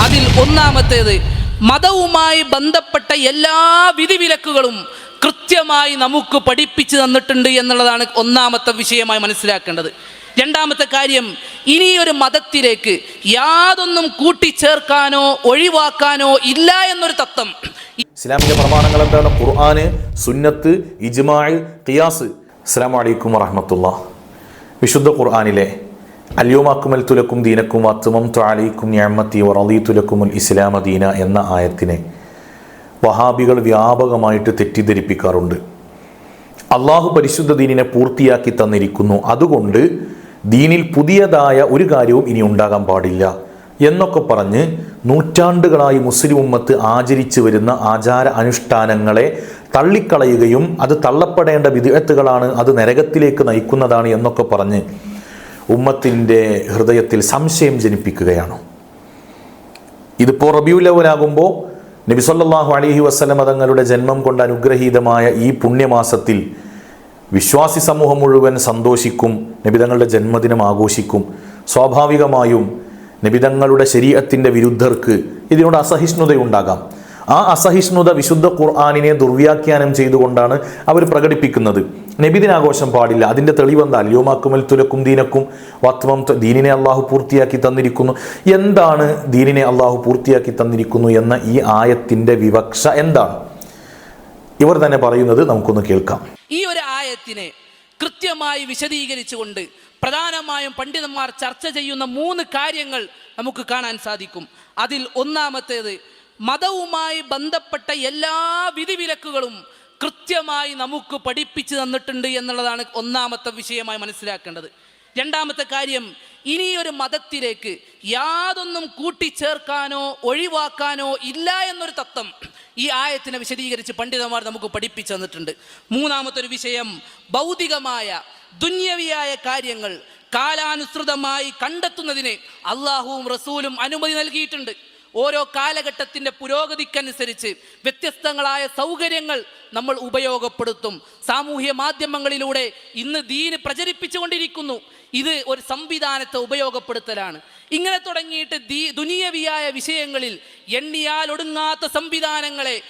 അതിൽ ഒന്നാമത്തേത് മതവുമായി ബന്ധപ്പെട്ട എല്ലാ വിധിവിലക്കുകളും കൃത്യമായി നമുക്ക് പഠിപ്പിച്ചു തന്നിട്ടുണ്ട് എന്നുള്ളതാണ് ഒന്നാമത്തെ വിഷയമായി മനസ്സിലാക്കേണ്ടത്. രണ്ടാമത്തെ കാര്യം ഇനിയൊരു മതത്തിലേക്ക് യാതൊന്നും കൂട്ടിച്ചേർക്കാനോ ഒഴിവാക്കാനോ ഇല്ല എന്നൊരു തത്വം. ഇസ്ലാമിന്റെ പ്രമാണങ്ങൾ എന്താണ്? ഖുർആന് സുന്നത്ത് ഇജ്മാൽ ഖിയാസ്. അസ്സാം വലൈക്കും വറഹമത്തുള്ള വിശുദ്ധ ഖുർആനിലെ അല്യോമാക്കുമൽ തുലക്കും ദീനക്കും അത്തുമം ത്വാലിക്കും ഞാമത്തി വറലി തുലക്കുമുൽ ഇസ്ലാമ ദീന എന്ന ആയത്തിനെ വഹാബികൾ വ്യാപകമായിട്ട് തെറ്റിദ്ധരിപ്പിക്കാറുണ്ട്. അള്ളാഹു പരിശുദ്ധ ദീനിനെ പൂർത്തിയാക്കി തന്നിരിക്കുന്നു. അതുകൊണ്ട് ദീനിൽ പുതിയതായ ഒരു കാര്യവും ഇനി ഉണ്ടാകാൻ പാടില്ല എന്നൊക്കെ പറഞ്ഞ് നൂറ്റാണ്ടുകളായി മുസ്ലിം ഉമ്മത്ത് ആചരിച്ചു വരുന്ന ആചാര അനുഷ്ഠാനങ്ങളെ തള്ളിക്കളയുകയും അത് തള്ളപ്പെടേണ്ട വിദഗ്ധകളാണ് അത് നരകത്തിലേക്ക് നയിക്കുന്നതാണ് എന്നൊക്കെ പറഞ്ഞ് ഉമ്മത്തിന്റെ ഹൃദയത്തിൽ സംശയം ജനിപ്പിക്കുകയാണ്. ഇതിപ്പോൾ റബിയുല്ലവലാകുമ്പോൾ നബി സല്ലല്ലാഹു അലൈഹി വസല്ലം തങ്ങളുടെ ജന്മം കൊണ്ട് അനുഗ്രഹീതമായ ഈ പുണ്യമാസത്തിൽ വിശ്വാസി സമൂഹം മുഴുവൻ സന്തോഷിക്കും നബിതങ്ങളുടെ ജന്മദിനം ആഘോഷിക്കും. സ്വാഭാവികമായും നബിതങ്ങളുടെ ശരീരത്തിന്റെ വിരുദ്ധർക്ക് ഇതിനോട് അസഹിഷ്ണുതയുണ്ടാകാം. ആ അസഹിഷ്ണുത വിശുദ്ധ ഖുർആാനിനെ ദുർവ്യാഖ്യാനം ചെയ്തുകൊണ്ടാണ് അവർ പ്രകടിപ്പിക്കുന്നത്. നബിദിനാഘോഷം പാടില്ല. അതിന്റെ തെളിവെന്താ? യോമാക്കുമൽ തുലക്കും ദീനക്കും വത്വം ദീനിനെ അള്ളാഹു പൂർത്തിയാക്കി തന്നിരിക്കുന്നു. എന്താണ് ദീനിനെ അള്ളാഹു പൂർത്തിയാക്കി തന്നിരിക്കുന്നു എന്ന ഈ ആയത്തിന്റെ വിവക്ഷ എന്താണ്? ഇവർ തന്നെ പറയുന്നത് നമുക്കൊന്ന് കേൾക്കാം. ഈ ഒരു ആയത്തിനെ കൃത്യമായി വിശദീകരിച്ചുകൊണ്ട് പ്രധാനമായും പണ്ഡിതന്മാർ ചർച്ച ചെയ്യുന്ന മൂന്ന് കാര്യങ്ങൾ നമുക്ക് കാണാൻ സാധിക്കും. അതിൽ ഒന്നാമത്തേത് മതവുമായി ബന്ധപ്പെട്ട എല്ലാ വിധിവിലക്കുകളും കൃത്യമായി നമുക്ക് പഠിപ്പിച്ചു തന്നിട്ടുണ്ട് എന്നുള്ളതാണ് ഒന്നാമത്തെ വിഷയമായി മനസ്സിലാക്കേണ്ടത്. രണ്ടാമത്തെ കാര്യം ഇനിയൊരു മതത്തിലേക്ക് യാതൊന്നും കൂട്ടിച്ചേർക്കാനോ ഒഴിവാക്കാനോ ഇല്ല എന്നൊരു തത്വം ഈ ആയത്തിനെ വിശദീകരിച്ച് പണ്ഡിതന്മാർ നമുക്ക് പഠിപ്പിച്ചു തന്നിട്ടുണ്ട്. മൂന്നാമത്തെ ഒരു വിഷയം ഭൗതികമായ ദുന്യവിയായ കാര്യങ്ങൾ കാലാനുസൃതമായി കണ്ടെത്തുന്നതിന് അള്ളാഹുവും റസൂലും അനുമതി നൽകിയിട്ടുണ്ട്. ഓരോ കാലഘട്ടത്തിന്റെ പുരോഗതിക്കനുസരിച്ച് വ്യത്യസ്തങ്ങളായ സൗകര്യങ്ങൾ നമ്മൾ ഉപയോഗപ്പെടുത്തും. സാമൂഹ്യ മാധ്യമങ്ങളിലൂടെ ഇന്ന് ദീന് പ്രചരിപ്പിച്ചുകൊണ്ടിരിക്കുന്നു. ഇത് ഒരു സംവിധാനത്തെ ഉപയോഗപ്പെടുത്തലാണ്. ഇങ്ങനെ തുടങ്ങിയിട്ട് ദീ ദുനിയവിയായ വിഷയങ്ങളിൽ എണ്ണിയാൽ ഒടുങ്ങാത്ത സംവിധാനങ്ങളെ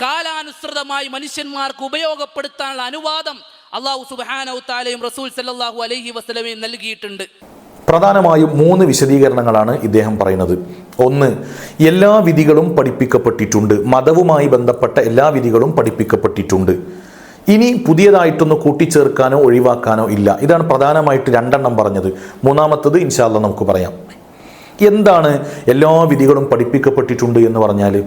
കാലാനുസൃതമായി മനുഷ്യന്മാർക്ക് ഉപയോഗപ്പെടുത്താനുള്ള അനുവാദം അള്ളാഹു സുബാനും റസൂൽ സല്ലാഹു അലഹി വസ്ലമയും നൽകിയിട്ടുണ്ട്. പ്രധാനമായും മൂന്ന് വിശദീകരണങ്ങളാണ് ഇദ്ദേഹം പറയുന്നത്. ഒന്ന് എല്ലാ വിധികളും പഠിപ്പിക്കപ്പെട്ടിട്ടുണ്ട്. മതവുമായി ബന്ധപ്പെട്ട എല്ലാ വിധികളും പഠിപ്പിക്കപ്പെട്ടിട്ടുണ്ട്. ഇനി പുതിയതായിട്ടൊന്ന് കൂട്ടിച്ചേർക്കാനോ ഒഴിവാക്കാനോ ഇല്ല. ഇതാണ് പ്രധാനമായിട്ട് രണ്ടെണ്ണം പറഞ്ഞത്. മൂന്നാമത്തത് ഇൻഷാല്ല നമുക്ക് പറയാം. എന്താണ് എല്ലാ വിധികളും പഠിപ്പിക്കപ്പെട്ടിട്ടുണ്ട് എന്ന് പറഞ്ഞാൽ?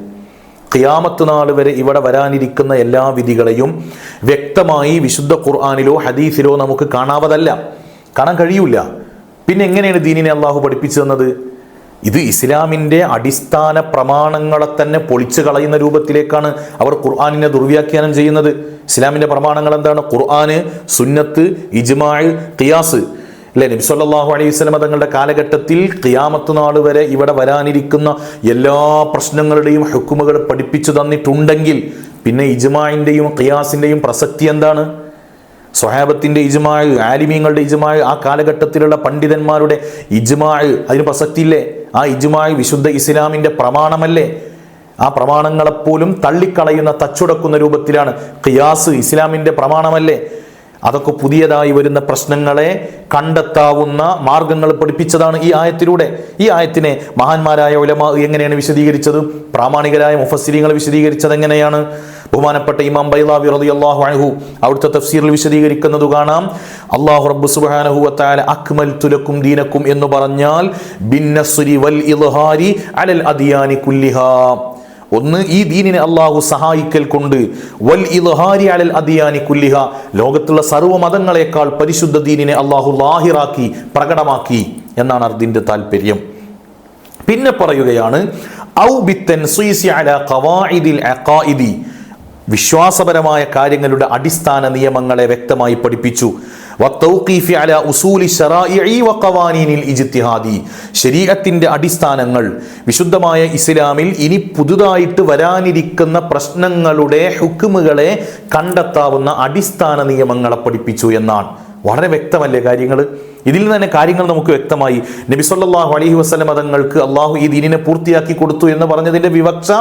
ഖിയാമത്ത് നാൾ വരെ ഇവിടെ വരാനിരിക്കുന്ന എല്ലാ വിധികളെയും വ്യക്തമായി വിശുദ്ധ ഖുർആാനിലോ ഹദീസിലോ നമുക്ക് കാണാവതല്ല. കാണാൻ കഴിയൂല. പിന്നെ എങ്ങനെയാണ് ദീനിനെ അള്ളാഹു പഠിപ്പിച്ചു തന്നത്? ഇത് ഇസ്ലാമിന്റെ അടിസ്ഥാന പ്രമാണങ്ങളെ തന്നെ പൊളിച്ചു കളയുന്ന രൂപത്തിലേക്കാണ് അവർ ഖുർആാനിനെ ദുർവ്യാഖ്യാനം ചെയ്യുന്നത്. ഇസ്ലാമിന്റെ പ്രമാണങ്ങൾ എന്താണ്? ഖുർആന് സുന്നത്ത് ഇജ്മാൽ ഖിയാസ്. അല്ലെ? നബി സല്ലല്ലാഹു അലൈഹി സ്വലമ തങ്ങളുടെ കാലഘട്ടത്തിൽ ഖിയാമത്ത് നാൾ വരെ ഇവിടെ വരാനിരിക്കുന്ന എല്ലാ പ്രശ്നങ്ങളുടെയും ഹുക്കുമുകൾ പഠിപ്പിച്ചു തന്നിട്ടുണ്ടെങ്കിൽ പിന്നെ ഇജ്മായിന്റെയും ഖിയാസിന്റെയും പ്രസക്തി എന്താണ്? സ്വഹാബത്തിന്റെ ഇജ്മാഴ് ആലിമീങ്ങളുടെ ഇജ്മാഴ് ആ കാലഘട്ടത്തിലുള്ള പണ്ഡിതന്മാരുടെ ഇജ്മാഴ് അതിന് പ്രസക്തിയില്ലേ? ആ ഇജ്മാഴ് വിശുദ്ധ ഇസ്ലാമിന്റെ പ്രമാണമല്ലേ? ആ പ്രമാണങ്ങളെപ്പോലും തള്ളിക്കളയുന്ന തച്ചുടക്കുന്ന രൂപത്തിലാണ് ഖിയാസ് ഇസ്ലാമിന്റെ പ്രമാണമല്ലേ? അതൊക്കെ പുതിയതായി വരുന്ന പ്രശ്നങ്ങളെ കണ്ടെത്താവുന്ന മാർഗങ്ങൾ പഠിപ്പിച്ചതാണ് ഈ ആയത്തിലൂടെ. ഈ ആയത്തിനെ മഹാന്മാരായ ഉലമ എങ്ങനെയാണ് വിശദീകരിച്ചത്? പ്രാമാണികരായ മുഫസ്സിരിങ്ങൾ വിശദീകരിച്ചത് എങ്ങനെയാണ്? ബഹുമാനപ്പെട്ട ഇമാം ബൈലാവി റളിയല്ലാഹു അൻഹു അവിടുത്തെ തഫ്സീറിൽ വിശദീകരിക്കുന്നത് കാണാം. അള്ളാഹു റബ്ബു സുബ്ഹാനഹു വതആല അക്മൽ തുലക്കും ദീനക്കും എന്ന് പറഞ്ഞാൽ ബിന്നസുരി വൽ ഇൽഹാരി അലൽ അദിയാനി കുല്ലിഹാ. ഒന്ന് ഈ ദീനിനെ അള്ളാഹു സഹായിക്കൽ കൊണ്ട് വൽ ഇൽഹാരി അലൽ അദിയാനി കുല്ലിഹ ലോകത്തുള്ള സർവ മതങ്ങളെക്കാൾ പരിശുദ്ധ ദീനിനെ അള്ളാഹു ലാഹിറാക്കി പ്രകടമാക്കി എന്നാണ് അതിന്റെ താല്പര്യം പിന്നെ പറയുകയാണ് ഔ ബിത്തൻസീസി അല ഖവാഇദിൽ അഖായിദി വിശ്വാസപരമായ കാര്യങ്ങളുടെ അടിസ്ഥാന നിയമങ്ങളെ വ്യക്തമായി പഠിപ്പിച്ചു. ശരീഅത്തിന്റെ അടിസ്ഥാനങ്ങൾ വിശുദ്ധമായ ഇസ്ലാമിൽ ഇനി പുതുതായിട്ട് വരാനിരിക്കുന്ന പ്രശ്നങ്ങളുടെ ഹുക്കുമുകളെ കണ്ടെത്താവുന്ന അടിസ്ഥാന നിയമങ്ങളെ പഠിപ്പിച്ചു എന്നാണ്. വളരെ വ്യക്തമല്ലേ കാര്യങ്ങൾ ഇതിൽ നിന്ന് തന്നെ കാര്യങ്ങൾ നമുക്ക് വ്യക്തമായി. നബി അലഹി അലൈഹി വസല്ലം തങ്ങൾക്ക് അള്ളാഹു ഈ ദീനിനെ പൂർത്തിയാക്കി കൊടുത്തു എന്ന് പറഞ്ഞതിന്റെ വിവക്ഷ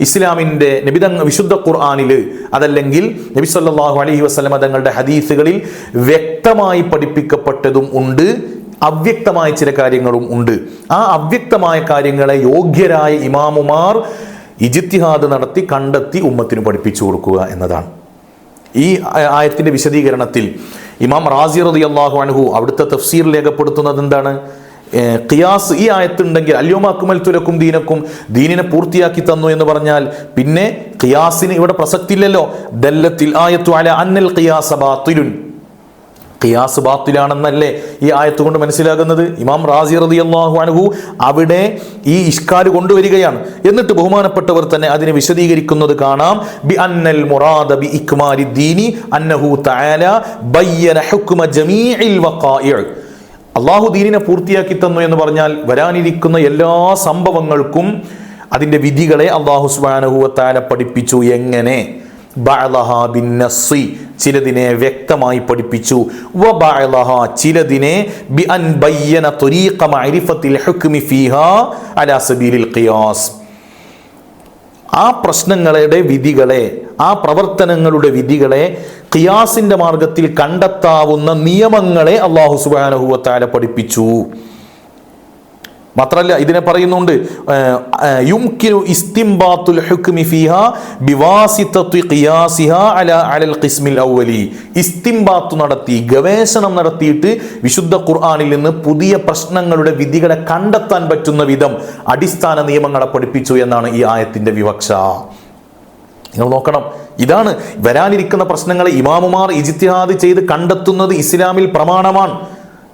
ഇസ്ലാമിന്റെ നബിതങ്ങ് വിശുദ്ധ ഖുർആാനിൽ അതല്ലെങ്കിൽ നബി സല്ലാഹു അലഹി വസ്ലമ തങ്ങളുടെ ഹദീസുകളിൽ വ്യക്തമായി പഠിപ്പിക്കപ്പെട്ടതും ഉണ്ട്. അവ്യക്തമായ ചില കാര്യങ്ങളും ഉണ്ട്. ആ അവ്യക്തമായ കാര്യങ്ങളെ യോഗ്യരായ ഇമാമുമാർ ഇജിത്തിഹാദ് നടത്തി കണ്ടെത്തി ഉമ്മത്തിന് പഠിപ്പിച്ചു കൊടുക്കുക എന്നതാണ്. ഈ ആയത്തിന്റെ വിശദീകരണത്തിൽ ഇമാം റാസി റതി അള്ളാഹു അൻഹു അവിടുത്തെ തഫ്സീർ രേഖപ്പെടുത്തുന്നത് എന്താണ്? ഖിയാസ് ഈ ആയത്തുണ്ടെങ്കിൽ അല്യോമാക്കുമൽ തുലക്കും ദീനക്കും ദീനിനെ പൂർത്തിയാക്കി തന്നു എന്ന് പറഞ്ഞാൽ പിന്നെ ഖിയാസിന് ഇവിടെ പ്രസക്തി ഇല്ലല്ലോ ദല്ലത്തിൽ ആയത്തു അല അന്നൽ ഖിയാസ ബാത്തിലുൻ. ഖിയാസ് ബാത്തിലാണെന്നല്ലേ ഈ ആയത്ത് കൊണ്ട് മനസ്സിലാകുന്നത്? ഇമാം റാസി റളിയല്ലാഹു അൻഹു അവിടെ ഈ ഇഷ്കാർ കൊണ്ടുവരികയാണ്. എന്നിട്ട് ബഹുമാനപ്പെട്ടവർ തന്നെ അതിനെ വിശദീകരിക്കുന്നത് കാണാം. ബി അന്നൽ മുറാദ ബി ഇക്മാലി ദീനി അന്നഹു തആല ബയ്യന ഹുക്മ ജമീഇൽ വഖാഇഅ് അള്ളാഹു ദീനിനെ പൂർത്തിയാക്കി തന്നു എന്ന് പറഞ്ഞാൽ വരാനിരിക്കുന്ന എല്ലാ സംഭവങ്ങൾക്കും അതിന്റെ വിധികളെ അള്ളാഹു സുബ്ഹാനഹു വതആല പഠിപ്പിച്ചു. എങ്ങനെ? ചിലതിനെ വ്യക്തമായി പഠിപ്പിച്ചു. ചിലതിനെ ബി അൻ ബയ്യന മഅരിഫത്തിൽ ഹുക്മി ഫീഹാ അലാ സബീലിൽ ഖിയാസ്. ആ പ്രശ്നങ്ങളുടെ വിധികളെ ആ പ്രവർത്തനങ്ങളുടെ വിധികളെ ഖിയാസിന്റെ മാർഗത്തിൽ കണ്ടെത്താവുന്ന നിയമങ്ങളെ അള്ളാഹു സുബാനഹുവത്താല പഠിപ്പിച്ചു. മാത്രല്ല ഇതിനെ പറയുന്നുണ്ട് യുംകിനു ഹുക്മി ഖിസ്മിൽ നടത്തി ഗവേഷണം നടത്തിയിട്ട് വിശുദ്ധ ഖുർആനിൽ നിന്ന് പുതിയ പ്രശ്നങ്ങളുടെ വിധികളെ കണ്ടെത്താൻ പറ്റുന്ന വിധം അടിസ്ഥാന നിയമങ്ങളെ പഠിപ്പിച്ചു എന്നാണ് ഈ ആയത്തിന്റെ വിവക്ഷ. നിങ്ങൾ നോക്കണം ഇതാണ് വരാനിരിക്കുന്ന പ്രശ്നങ്ങളെ ഇമാമുമാർ ഇജിത്തിഹാദ് ചെയ്ത് കണ്ടെത്തുന്നത് ഇസ്ലാമിൽ പ്രമാണമാണ്.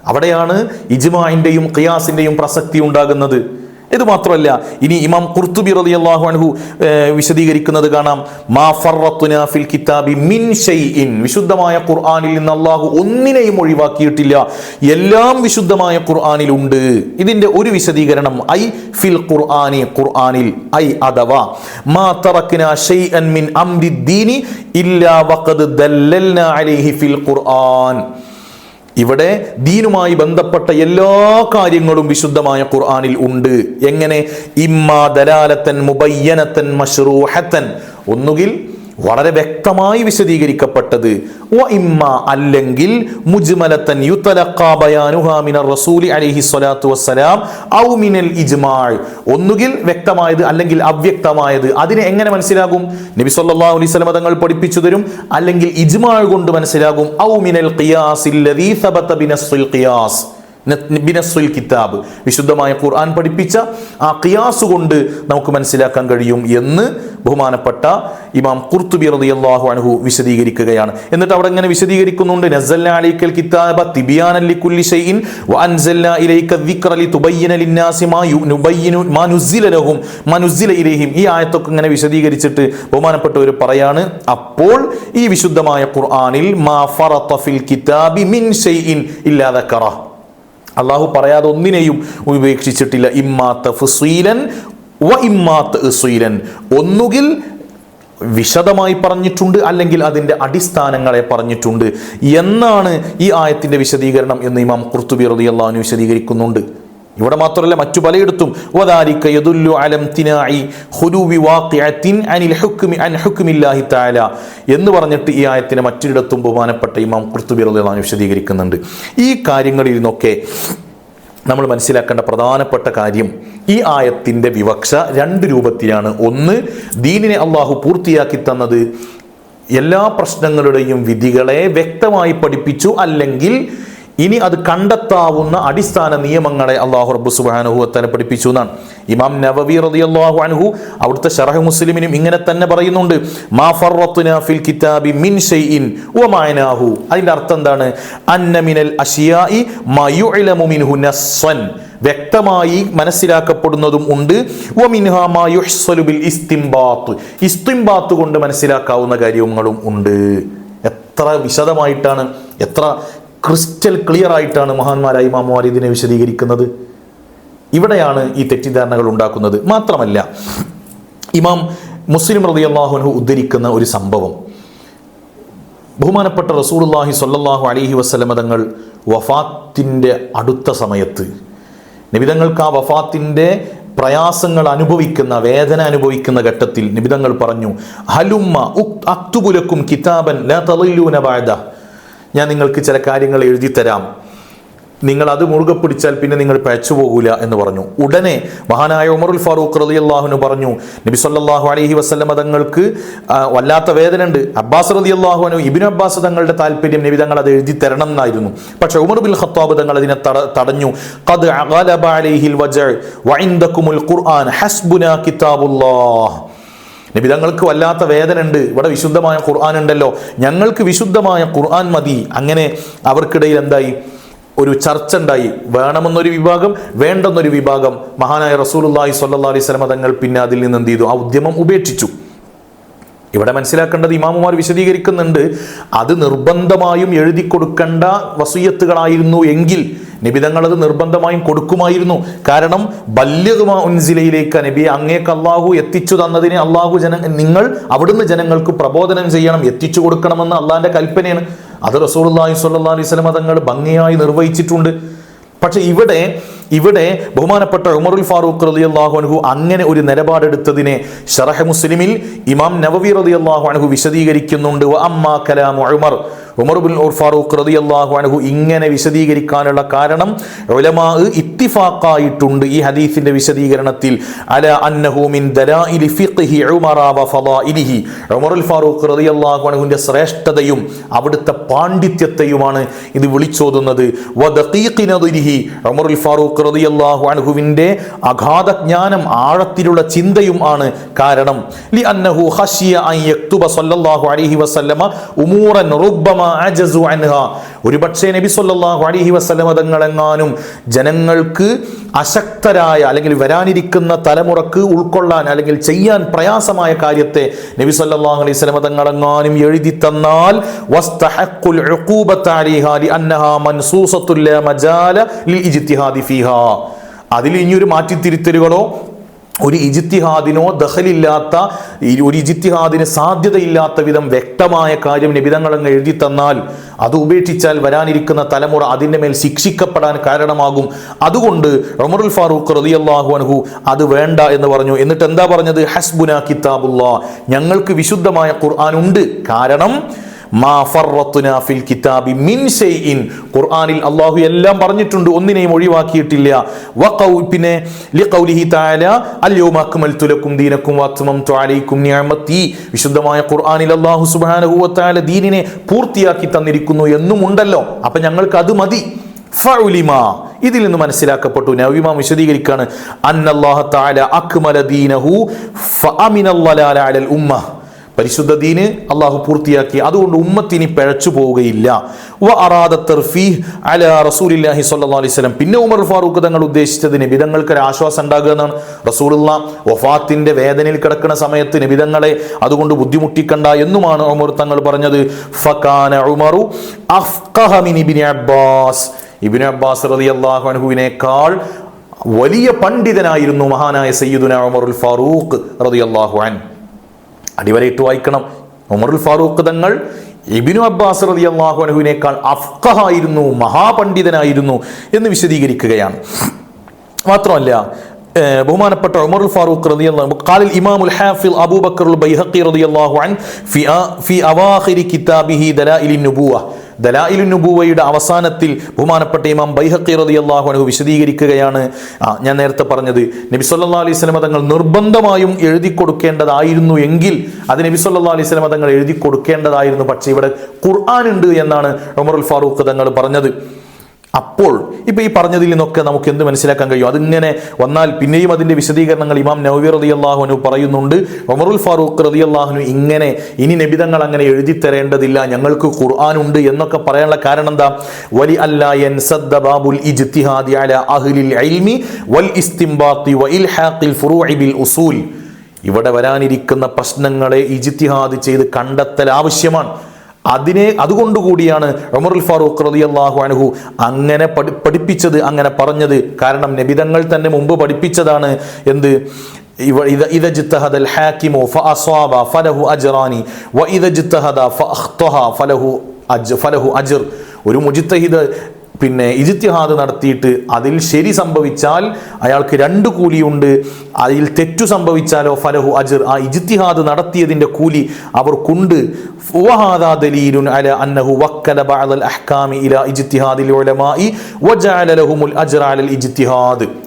അവിടെയാണ് ഇജ്മാഇന്റെയും ഖിയാസിന്റെയും പ്രസക്തി ഉണ്ടാകുന്നത്. ഇത് മാത്രമല്ല ഇനി ഇമാം കുർത്തുബി റളിയല്ലാഹു അൻഹു ഏർ, വിശദീകരിക്കുന്നത് കാണാം. മാ ഫിൽ കിതാബി മിൻ ഷൈഇൻ. വിശുദ്ധമായ ഖുർആനിൽ നിന്ന് അള്ളാഹു ഒന്നിനെയും ഒഴിവാക്കിയിട്ടില്ല. എല്ലാം വിശുദ്ധമായ ഖുർആനിലുണ്ട്. ഇതിന്റെ ഒരു വിശദീകരണം ഐ ഫിൽ ഖുർആനി ഖുർആനിൽ ഐ അഥവാ മാ തറക്നാ ഷൈഅൻ മിൻ അംരിദ്ദീനി ഇല്ലാ വഖദ് ദല്ലൽനാ അലൈഹി ഫിൽ ഖുർആൻ. ഇവിടെ ദീനുമായി ബന്ധപ്പെട്ട എല്ലാ കാര്യങ്ങളും വിശുദ്ധമായ ഖുർആാനിൽ ഉണ്ട്. എങ്ങനെ? ഇമ്മാ ദലാലത്തൻ മുബയ്യനത്തൻ മഷ്റൂഹത്തൻ ഒന്നുകിൽ വളരെ വ്യക്തമായി വിശദീകരിക്കപ്പെട്ടത് ഇമ്മ അല്ലെങ്കിൽ മുജ്മലത്തൻ റസൂലി വസ്സലാം ഔ മിനൽ ഇജ്മാൾ ഒന്നുകിൽ വ്യക്തമായത് അല്ലെങ്കിൽ അവ്യക്തമായത് അതിനെ എങ്ങനെ മനസ്സിലാകും? നബി സല്ലല്ലാഹു അലൈഹി വസല്ലം തങ്ങൾ പഠിപ്പിച്ചു തരും. അല്ലെങ്കിൽ ഇജ്മാൾ കൊണ്ട് മനസ്സിലാകും ഔ മിനൽ ഖിയാസ്. ബിനസ്സുൽ കിതാബ്. വിശുദ്ധമായ ഖുർആൻ പഠിപ്പിച്ച ആ ഖിയാസ് കൊണ്ട് നമുക്ക് മനസ്സിലാക്കാൻ കഴിയും എന്ന് ബഹുമാനപ്പെട്ട ഇമാം കുർത്തുബി റളിയല്ലാഹു അൻഹു വിശദീകരിക്കുകയാണ്. എന്നിട്ട് അവിടെ ഇങ്ങനെ വിശദീകരിക്കുന്നുണ്ട് അലൈക്കൽ കിതാബ ലികുല്ലി ഷൈഇൻ ഇലൈക ലിന്നാസി മാ മാ ഇലൈഹിം. ഈ ആയത്തൊക്കെ ഇങ്ങനെ വിശദീകരിച്ചിട്ട് ബഹുമാനപ്പെട്ടവർ പറയാണ് അപ്പോൾ ഈ വിശുദ്ധമായ ഖുർആനിൽ മാ ഫറത ഫിൽ കിതാബി മിൻ ഷൈഇൻ ഇല്ലാ ദക്കറ. അള്ളാഹു പറയാതെ ഒന്നിനെയും ഉപേക്ഷിച്ചിട്ടില്ല. ഇമ്മാത്ത ഫുസീലൻ വ ഇമ്മാത്ത് ഇസ്വീലൻ ഒന്നുകിൽ വിശദമായി പറഞ്ഞിട്ടുണ്ട് അല്ലെങ്കിൽ അതിന്റെ അടിസ്ഥാനങ്ങളെ പറഞ്ഞിട്ടുണ്ട്. എന്നാണ് ഈ ആയത്തിന്റെ വിശദീകരണം എന്ന് ഇമാം കുർത്തുബി റളിയല്ലാഹു അൻഹു വിശദീകരിക്കുന്നുണ്ട്. ഇവിടെ മാത്രമല്ല മറ്റു പലയിടത്തും. എന്ന് പറഞ്ഞിട്ട് ഈ ആയത്തിനെ മറ്റൊരിടത്തും ബഹുമാനപ്പെട്ട ഇമാം അൻഹു വിശദീകരിക്കുന്നുണ്ട്. ഈ കാര്യങ്ങളിൽ നിന്നൊക്കെ നമ്മൾ മനസ്സിലാക്കേണ്ട പ്രധാനപ്പെട്ട കാര്യം ഈ ആയത്തിന്റെ വിവക്ഷ രണ്ട് രൂപത്തിലാണ്. ഒന്ന് ദീനിനെ അള്ളാഹു പൂർത്തിയാക്കി തന്നത് എല്ലാ പ്രശ്നങ്ങളുടെയും വിധികളെ വ്യക്തമായി പഠിപ്പിച്ചു അല്ലെങ്കിൽ ഇനി അത് കണ്ടെത്താവുന്ന അടിസ്ഥാന നിയമങ്ങളെ അള്ളാഹു റബ്ബു സുബാനുഹു തന്നെ പഠിപ്പിച്ചു എന്നാണ്. ഇമാം നവവി റളിയല്ലാഹു അൻഹു അവിടുത്തെ ഷറഹ് മുസ്ലിമിനും ഇങ്ങനെ തന്നെ പറയുന്നുണ്ട്. മാ ഫിൽ കിതാബി മിൻ ഷൈഇൻ വമായനാഹു അതിന്റെ അർത്ഥം എന്താണ്? അന്ന മിനൽ അഷിയായി മയുഇലമു മിൻഹു നസ്സൻ. വ്യക്തമായി മനസ്സിലാക്കപ്പെടുന്നതും ഉണ്ട്. ബിൽ ഇസ്തിംബാത്ത് കൊണ്ട് മനസ്സിലാക്കാവുന്ന കാര്യങ്ങളും ഉണ്ട്. എത്ര വിശദമായിട്ടാണ് എത്ര ക്രിസ്റ്റൽ ക്ലിയർ ആയിട്ടാണ് മഹാന്മാരായ ഇമാമുമാർ ഇതിനെ വിശദീകരിക്കുന്നത്. ഇവിടെയാണ് ഈ തെറ്റിദ്ധാരണകൾ ഉണ്ടാക്കുന്നത്. മാത്രമല്ല ഇമാം മുസ്ലിം റളിയല്ലാഹു അള്ളാഹുനു ഉദ്ധരിക്കുന്ന ഒരു സംഭവം. ബഹുമാനപ്പെട്ട റസൂലുള്ളാഹി സ്വല്ലല്ലാഹു അലൈഹി വസ്ലമതങ്ങൾ വഫാത്തിന്റെ അടുത്ത സമയത്ത് നിബിതങ്ങൾക്ക് ആ വഫാത്തിന്റെ പ്രയാസങ്ങൾ അനുഭവിക്കുന്ന വേദന അനുഭവിക്കുന്ന ഘട്ടത്തിൽ നിബിതങ്ങൾ പറഞ്ഞു ഹലുമ്മ അക്തുപുലക്കും കിതാബൻ ലാ തലൂന ബഅദ ഞാൻ നിങ്ങൾക്ക് ചില കാര്യങ്ങൾ എഴുതി തരാം. നിങ്ങൾ അത് മുറുകെ പിടിച്ചാൽ പിന്നെ നിങ്ങൾ പഴച്ചു പോകൂല എന്ന് പറഞ്ഞു. ഉടനെ മഹാനായ ഉമറുൽ ഫാറൂഖ് റളിയല്ലാഹുവിന് പറഞ്ഞു നബി സല്ലാഹു അലഹി വസല്ലമ തങ്ങൾക്ക് വല്ലാത്ത വേദന ഉണ്ട് അബ്ബാസ് അള്ളാഹുനു ഇബിൻ അബ്ബാസ് തങ്ങളുടെ താല്പര്യം നബി തങ്ങൾ അത് എഴുതി തരണം എന്നായിരുന്നു പക്ഷെ ഉമർ ബിൽ ഖത്താബ് തങ്ങൾ അതിനെ തടഞ്ഞു. ഖദ് അലൈഹിൽ ഖുർആൻ ഹസ്ബുനാ കിതാബുല്ലാഹ്. നബി തങ്ങൾക്ക് വല്ലാത്ത വേദന ഉണ്ട് ഇവിടെ വിശുദ്ധമായ ഖുർആൻ ഉണ്ടല്ലോ. ഞങ്ങൾക്ക് വിശുദ്ധമായ ഖുർആൻ മതി. അങ്ങനെ അവർക്കിടയിൽ എന്തായി? ഒരു ചർച്ച ഉണ്ടായി. വേണമെന്നൊരു വിഭാഗം വേണ്ടെന്നൊരു വിഭാഗം. മഹാനായ റസൂലുള്ളാഹി സ്വല്ലല്ലാഹി അലൈഹി വസല്ലം തങ്ങൾ പിന്നെ അതിൽ നിന്ന് എന്ത് ചെയ്തു? ആ ഉദ്യമം ഉപേക്ഷിച്ചു. ഇവിടെ മനസ്സിലാക്കേണ്ടത് ഇമാമുമാർ വിശദീകരിക്കുന്നുണ്ട് അത് നിർബന്ധമായും എഴുതി കൊടുക്കേണ്ട വസൂയത്തുകളായിരുന്നു എങ്കിൽ നിബിതങ്ങൾ അത് നിർബന്ധമായും കൊടുക്കുമായിരുന്നു. കാരണം ബല്യതുമാ ഉൻസിലയിലേക്ക് നബിയെ അങ്ങേക്ക് അള്ളാഹു എത്തിച്ചു തന്നതിനെ അള്ളാഹു ജന നിങ്ങൾ അവിടുന്ന് ജനങ്ങൾക്ക് പ്രബോധനം ചെയ്യണം എത്തിച്ചു കൊടുക്കണമെന്ന് അള്ളാഹിന്റെ കൽപ്പനയാണ്. അത് റസൂലുള്ളാഹി സ്വല്ലല്ലാഹി അലൈഹി വസല്ലം തങ്ങൾ ഭംഗിയായി നിർവഹിച്ചിട്ടുണ്ട്. പക്ഷെ ഇവിടെ ഇവിടെ ബഹുമാനപ്പെട്ട ഉമറുൽ ഫാറൂഖ് റളിയല്ലാഹു അൻഹു അങ്ങനെ ഒരു നിലപാടെടുത്തതിനെ ഷറഹ മുസ്ലിമിൽ ഇമാം നവവി റളിയല്ലാഹു അൻഹു വിശദീകരിക്കുന്നുണ്ട്. വ അമ്മാ കലാമു ഉമർ. ഉമർ ബിൻ ഉർ ഫാറൂഖ് റളിയല്ലാഹു അൻഹു ഇങ്ങനെ വിശദീകരിക്കാനുള്ള കാരണം ഉലമാ ഇത്തിഫാക്കായിട്ടുണ്ട് ഈ ഹദീസിന്റെ വിശദീകരണത്തിൽ. അല അന്നഹു മിൻ ദലാഇലി ഫിഖ്ഹി ഉമറാ ഫളാഇലിഹി ഉമറുൽ ഫാറൂഖ് റളിയല്ലാഹു അൻഹുവിന്റെ ശ്രേഷ്ഠതയും അവിടുത്തെ പാണ്ഡിത്യത്തെയുമാണ് ഇത് വിളിച്ചോതുന്നത്. ഉമറുൽ ഫാറൂഖ് റളിയല്ലാഹു അൻഹുവിന്റെ അഗാധ ജ്ഞാനം ആഴത്തിലുള്ള ചിന്തയും ആണ് കാരണം. ലി അന്നഹു ഖശിയ അൻ യക്തുബ സല്ലല്ലാഹു അലൈഹി വസല്ലമ ഉമൂറൻ റുബ്ബമ ഒരുപക്ഷേ നബി സല്ലല്ലാഹു അലൈഹി വസ്ലമ തങ്ങളെങ്ങാനും ജനങ്ങൾക്ക് അശക്തരായ അല്ലെങ്കിൽ വരാനിരിക്കുന്ന തലമുറയ്ക്ക് ഉൾക്കൊള്ളാൻ അല്ലെങ്കിൽ ചെയ്യാൻ പ്രയാസമായ കാര്യത്തെ നബി സല്ലല്ലാഹു അലൈഹി സ്വലമ തങ്ങളെങ്ങാനും എഴുതി തന്നാൽ അതിൽ ഇനിയൊരു മാറ്റിത്തിരുത്തലുകളോ ഒരു ഇജിത്തിഹാദിനോ ദഹലില്ലാത്ത ഒരു ഇജിത്തിഹാദിന് സാധ്യതയില്ലാത്ത വിധം വ്യക്തമായ കാര്യം നിബിതങ്ങളങ്ങ് എഴുതി തന്നാൽ അത് ഉപേക്ഷിച്ചാൽ വരാനിരിക്കുന്ന തലമുറ അതിന്റെ മേൽ ശിക്ഷിക്കപ്പെടാൻ കാരണമാകും. അതുകൊണ്ട് റമറുൽ ഫാറൂഖ് റളിയല്ലാഹു അൻഹു അത് വേണ്ട എന്ന് പറഞ്ഞു. എന്നിട്ട് എന്താ പറഞ്ഞത്? ഹസ്ബുന കിതാബുല്ല. ഞങ്ങൾക്ക് വിശുദ്ധമായ ഖുർആൻ ഉണ്ട്. കാരണം ഫിൽ കിതാബി മിൻ ഷൈഇൻ. ഖുർആനിൽ അല്ലാഹു എല്ലാം പറഞ്ഞിട്ടുണ്ട് ഒന്നിനെയും ഒഴിവാക്കിയിട്ടില്ല. പിന്നെ ലിഖൗലിഹി തആല അൽയൗമ അക്മൽതു ലക്കും അലൈക്കും നിഅമത്തി. വിശുദ്ധമായ ഖുർആനിൽ അല്ലാഹു സുബ്ഹാനഹു ദീനിനെ പൂർത്തിയാക്കി തന്നിരിക്കുന്നു എന്നും ഉണ്ടല്ലോ അപ്പൊ ഞങ്ങൾക്ക് അത് മതി. ഇതിൽ നിന്ന് മനസ്സിലാക്കപ്പെട്ടു. നവിമാം വിശദീകരിക്കുകയാണ് തആല ദീനഹു ഉമ്മ. പരിശുദ്ധ ദീന് അള്ളാഹു പൂർത്തിയാക്കി. അതുകൊണ്ട് ഉമ്മത്തിനി പിഴച്ചു പോവുകയില്ല. അല റസൂലില്ലാഹി അലൈഹി പിന്നെ ഉമർ ഫാറൂഖ് തങ്ങൾ ഉദ്ദേശിച്ചത് നിബിതങ്ങൾക്ക് ഒരു ആശ്വാസം ഉണ്ടാകുക എന്നാണ് റസൂലുള്ള വേദനയിൽ കിടക്കുന്ന സമയത്ത് നിബിതങ്ങളെ അതുകൊണ്ട് ബുദ്ധിമുട്ടിക്കണ്ട എന്നുമാണ് ഉമർ തങ്ങൾ പറഞ്ഞത്. ഉമറു അബ്ബാസ്. അബ്ബാസ് റളിയല്ലാഹു അൻഹുവിനേക്കാൾ വലിയ പണ്ഡിതനായിരുന്നു മഹാനായ സയ്യിദുന ഉമറുൽ ഫാറൂഖ് റളിയല്ലാഹു അൻഹു. അടിവരയിട്ട് വായിക്കണം. ഉമറുൽ ഫാറൂഖ് തങ്ങൾ ഇബിനു അബ്ബാസ് റതി അള്ളാഹു അനുവിനേക്കാൾ അഫ്കഹായിരുന്നു മഹാപണ്ഡിതനായിരുന്നു എന്ന് വിശദീകരിക്കുകയാണ്. മാത്രമല്ല ബഹുമാനപ്പെട്ട ഉമറുൽ ഫാറൂഖ് റളിയല്ലാഹു ഖാലിൽ ഇമാമുൽ ഹാഫിൽ അബൂബക്കർ ബൈഹഖി റളിയല്ലാഹു അൻ ഫി ഫി അവാഹിരി കിതാബിഹി ദലായിലിൻ നുബുവ. ദലായിലുൻ നുബുവയുടെ അവസാനത്തിൽ ബഹുമാനപ്പെട്ട ഇമാം ബൈഹഖി റളിയല്ലാഹു അൻഹു വിശദീകരിക്കുകയാണ്. ആ, ഞാൻ നേരത്തെ പറഞ്ഞത് നബി സല്ലാ അലൈഹി സ്വലമ തങ്ങൾ നിർബന്ധമായും എഴുതി കൊടുക്കേണ്ടതായിരുന്നു എങ്കിൽ അത് നബി സല്ലാ അലൈഹി തങ്ങൾ എഴുതി കൊടുക്കേണ്ടതായിരുന്നു പക്ഷേ ഇവിടെ ഖുർആൻ ഉണ്ട് എന്നാണ് ഉമറുൽ ഫാറൂഖ് തങ്ങൾ പറഞ്ഞത്. അപ്പോൾ ഇപ്പൊ ഈ പറഞ്ഞതിൽ നിന്നൊക്കെ നമുക്ക് എന്ത് മനസ്സിലാക്കാൻ കഴിയും? അതിങ്ങനെ വന്നാൽ പിന്നെയും അതിന്റെ വിശദീകരണങ്ങൾ ഇമാം നവവി റതി അള്ളാഹുനു പറയുന്നുണ്ട്. ഒമറുൽ ഫാറൂഖ് റതി അള്ളാഹുനു ഇങ്ങനെ ഇനി നബിതങ്ങൾ അങ്ങനെ എഴുതി തരേണ്ടതില്ല. ഞങ്ങൾക്ക് ഖുർആൻ ഉണ്ട് എന്നൊക്കെ പറയാനുള്ള കാരണം എന്താ? വലി അല്ലാബുൽ ഇജ്തിഹാദി അല അഹ്ലിൽ ഇൽമി വൽ ബിൽ ഉസൂൽ. ഇവിടെ വരാനിരിക്കുന്ന പ്രശ്നങ്ങളെ ഇജിത്തിഹാദ് ചെയ്ത് കണ്ടെത്തൽ ആവശ്യമാണ്. അതിനെ അതുകൊണ്ടുകൂടിയാണ് ഉമറുൽ ഫാറൂഖ് റളിയല്ലാഹു അൻഹു അങ്ങനെ പഠി പഠിപ്പിച്ചത് അങ്ങനെ പറഞ്ഞത്. കാരണം നബിതങ്ങൾ തന്നെ മുമ്പ് പഠിപ്പിച്ചതാണ്. എന്ത്? ഒരു മുജിത്തഹിദ് പിന്നെ ഇജിത്യഹാദ് നടത്തിയിട്ട് അതിൽ ശരി സംഭവിച്ചാൽ അയാൾക്ക് രണ്ട് കൂലിയുണ്ട്. അതിൽ തെറ്റു സംഭവിച്ചാലോ ഫലഹു അജിർ. ആ ഇജിത്യഹാദ് നടത്തിയതിന്റെ കൂലി അവർക്കുണ്ട്.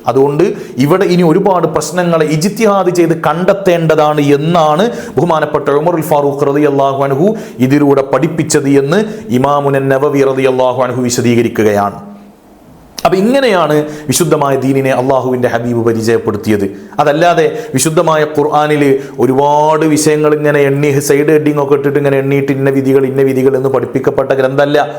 അതുകൊണ്ട് ഇവിടെ ഇനി ഒരുപാട് പ്രശ്നങ്ങളെ ഇജിത്യഹാദ് ചെയ്ത് കണ്ടെത്തേണ്ടതാണ് എന്നാണ് ബഹുമാനപ്പെട്ട ഉമർ ഫാറൂഖ് റതി അള്ളാഹു അനഹു ഇതിലൂടെ പഠിപ്പിച്ചത് എന്ന് ഇമാമുനൻ നവവി റതി അള്ളാഹു അനഹു വിശദീകരിക്കുകയാണ്. അപ്പൊ ഇങ്ങനെയാണ് വിശുദ്ധമായ ദീനിനെ അള്ളാഹുവിന്റെ ഹബീബ് പരിചയപ്പെടുത്തിയത്. അതല്ലാതെ വിശുദ്ധമായ ഖുർആാനിൽ ഒരുപാട് വിഷയങ്ങൾ ഇങ്ങനെ എണ്ണി സൈഡ് ഹെഡിങ് ഒക്കെ ഇട്ടിട്ട് ഇങ്ങനെ എണ്ണിയിട്ട് ഇന്ന വിധികൾ ഇന്ന വിധികൾ എന്ന് പഠിപ്പിക്കപ്പെട്ട ഗ്രന്ഥമല്ല.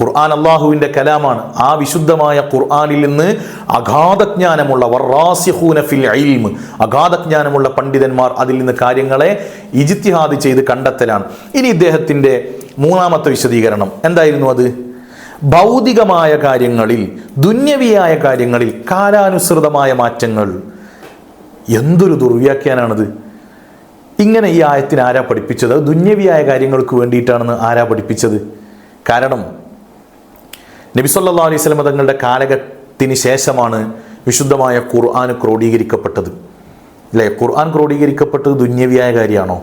ഖുർആൻ അള്ളാഹുവിന്റെ കലാമാണ്. ആ വിശുദ്ധമായ ഖുർആാനിൽ നിന്ന് അഗാധജ്ഞാനമുള്ള വറാസിഹൂന ഫിൽ ഇൽമ് അഗാധജ്ഞാനമുള്ള പണ്ഡിതന്മാർ അതിൽ നിന്ന് കാര്യങ്ങളെ ഇജിത്തിഹാദ് ചെയ്ത് കണ്ടെത്തലാണ്. ഇനി ഇദ്ദേഹത്തിന്റെ മൂന്നാമത്തെ വിശദീകരണം. എന്തായിരുന്നു അത്? ഭൗതികമായ കാര്യങ്ങളിൽ ദുന്യവിയായ കാര്യങ്ങളിൽ കാലാനുസൃതമായ മാറ്റങ്ങൾ. എന്തൊരു ദുർവ്യാഖ്യാനാണത്. ഇങ്ങനെ ഈ ആയത്തിന് ആരാ പഠിപ്പിച്ചത്? ദുന്യവിയായ കാര്യങ്ങൾക്ക് വേണ്ടിയിട്ടാണെന്ന് ആരാ പഠിപ്പിച്ചത്? കാരണം നബി സല്ലല്ലാഹു അലൈഹി തങ്ങളുടെ കാലഘട്ടത്തിന് ശേഷമാണ് വിശുദ്ധമായ ഖുർആൻ ക്രോഡീകരിക്കപ്പെട്ടത്. അല്ലേ ഖുർആൻ ക്രോഡീകരിക്കപ്പെട്ടത് ദുന്യവിയായ കാര്യമാണോ?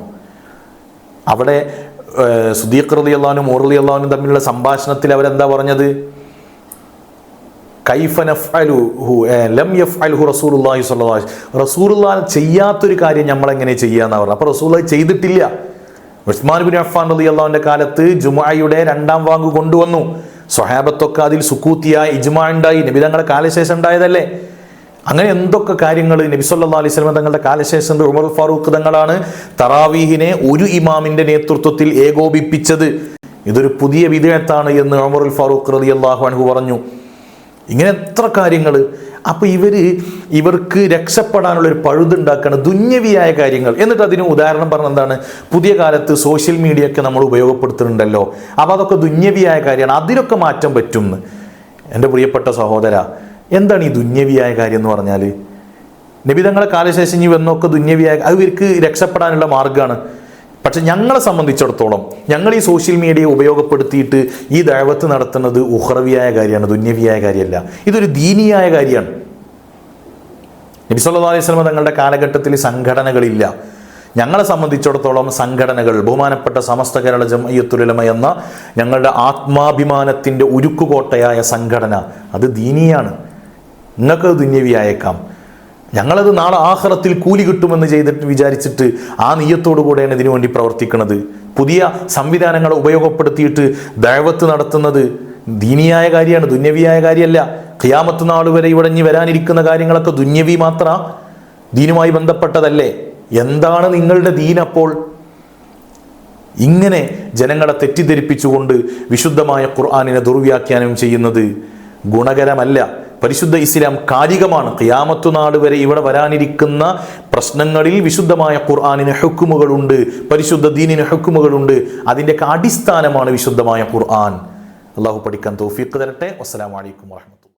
അവിടെ സുദീഖ് റതി അള്ളഹാനും ഓർ റതി അള്ളഹാനും തമ്മിലുള്ള സംഭാഷണത്തിൽ അവരെന്താ പറഞ്ഞത്? റസൂലുള്ളാഹി ചെയ്യാത്തൊരു കാര്യം നമ്മൾ എങ്ങനെ ചെയ്യാന്ന് പറഞ്ഞു അപ്പോൾ റസൂലുള്ളാഹി ചെയ്തിട്ടില്ല. ഉസ്മാൻ ബിൻ അഫ്ഫാൻ റലി അള്ളാഹുവിന്റെ കാലത്ത് ജുമായുടെ രണ്ടാം വാങ്ക് കൊണ്ടുവന്നു. സ്വഹാബത്തൊക്കെ അതിൽ സുക്കൂത്തിയായി ഇജ്മാ ഉണ്ടായി. നബി തങ്ങളുടെ കാലശേഷം ഉണ്ടായതല്ലേ? അങ്ങനെ എന്തൊക്കെ കാര്യങ്ങൾ നബി സല്ലല്ലാഹു അലൈഹി സ്വലം തങ്ങളുടെ കാലശേഷം ഉമർ ഫാറൂഖ് തങ്ങളാണ് തറാവീഹിനെ ഒരു ഇമാമിന്റെ നേതൃത്വത്തിൽ ഏകോപിപ്പിച്ചത്. ഇതൊരു പുതിയ വിധേയത്താണ് എന്ന് ഉമർ ഫാറൂഖ് റളിയല്ലാഹു അൻഹു പറഞ്ഞു. ഇങ്ങനെ എത്ര കാര്യങ്ങൾ. അപ്പൊ ഇവർ ഇവർക്ക് രക്ഷപ്പെടാനുള്ള ഒരു പഴുതുണ്ടാക്കാണ് ദുന്യവിയായ കാര്യങ്ങൾ. എന്നിട്ട് അതിന് ഉദാഹരണം പറഞ്ഞ എന്താണ്? പുതിയ കാലത്ത് സോഷ്യൽ മീഡിയ ഒക്കെ നമ്മൾ ഉപയോഗപ്പെടുത്തുന്നുണ്ടല്ലോ. അപ്പൊ അതൊക്കെ ദുന്യവിയായ കാര്യമാണ്. അതിനൊക്കെ മാറ്റം പറ്റും എന്റെ പ്രിയപ്പെട്ട സഹോദര എന്താണ് ഈ ദുന്യവിയായ കാര്യം എന്ന് പറഞ്ഞാൽ നിബിതങ്ങളെ കാലശേഷം ഇനി വന്നൊക്കെ ദുന്യവിയായ അത് ഇവർക്ക് രക്ഷപ്പെടാനുള്ള മാർഗമാണ് പക്ഷെ ഞങ്ങളെ സംബന്ധിച്ചിടത്തോളം ഞങ്ങൾ ഈ സോഷ്യൽ മീഡിയ ഉപയോഗപ്പെടുത്തിയിട്ട് ഈ ദൈവത്ത് നടത്തുന്നത് ഉഹ്റവിയായ കാര്യമാണ് ദുന്യവിയായ കാര്യമല്ല. ഇതൊരു ദീനിയായ കാര്യമാണ്. നബി സല്ലല്ലാഹു അലൈഹി വസല്ലം തങ്ങളുടെ കാലഘട്ടത്തിൽ സംഘടനകളില്ല. ഞങ്ങളെ സംബന്ധിച്ചിടത്തോളം സംഘടനകൾ ബഹുമാനപ്പെട്ട സമസ്ത കേരള ജമയ്യത്തുലമ എന്ന ഞങ്ങളുടെ ആത്മാഭിമാനത്തിന്റെ ഉരുക്കുകോട്ടയായ സംഘടന അത് ദീനിയാണ്. നിങ്ങൾക്ക് ദുന്യവിയായേക്കാം ഞങ്ങളത് നാളെ ആഹ്റത്തിൽ കൂലി കിട്ടുമെന്ന് ചെയ്തിട്ട് വിചാരിച്ചിട്ട് ആ നീയത്തോടു കൂടെയാണ് ഇതിനു വേണ്ടി പ്രവർത്തിക്കുന്നത് പുതിയ സംവിധാനങ്ങൾ ഉപയോഗപ്പെടുത്തിയിട്ട് ദൈവത്ത് നടത്തുന്നത് ദീനിയായ കാര്യമാണ് ദുന്യവിയായ കാര്യമല്ല. ഖിയാമത്ത് നാൾ വരെ ഇവിടെ ഇനി വരാനിരിക്കുന്ന കാര്യങ്ങളൊക്കെ ദുന്യവി മാത്ര ദീനുമായി ബന്ധപ്പെട്ടതല്ലേ? എന്താണ് നിങ്ങളുടെ ദീൻ അപ്പോൾ? ഇങ്ങനെ ജനങ്ങളെ തെറ്റിദ്ധരിപ്പിച്ചുകൊണ്ട് വിശുദ്ധമായ ഖുർആാനിനെ ദുർവ്യാഖ്യാനം ചെയ്യുന്നത് ഗുണകരമല്ല. പരിശുദ്ധ ഇസ്ലാം കാലികമാണ്. ഖിയാമത്തു നാട് വരെ ഇവിടെ വരാനിരിക്കുന്ന പ്രശ്നങ്ങളിൽ വിശുദ്ധമായ ഖുർആാനിന് ഹുക്കുമുകളുണ്ട്. പരിശുദ്ധ ദീനിന് ഹുക്കുമുകളുണ്ട്. അതിന്റെയൊക്കെ അടിസ്ഥാനമാണ് വിശുദ്ധമായ ഖുർആൻ. അള്ളാഹു പഠിക്കാൻ തോഫീക്ക് തരട്ടെ. വസ്സലാമലൈക്കും അലൈക്കും വാഹമത്തുള്ള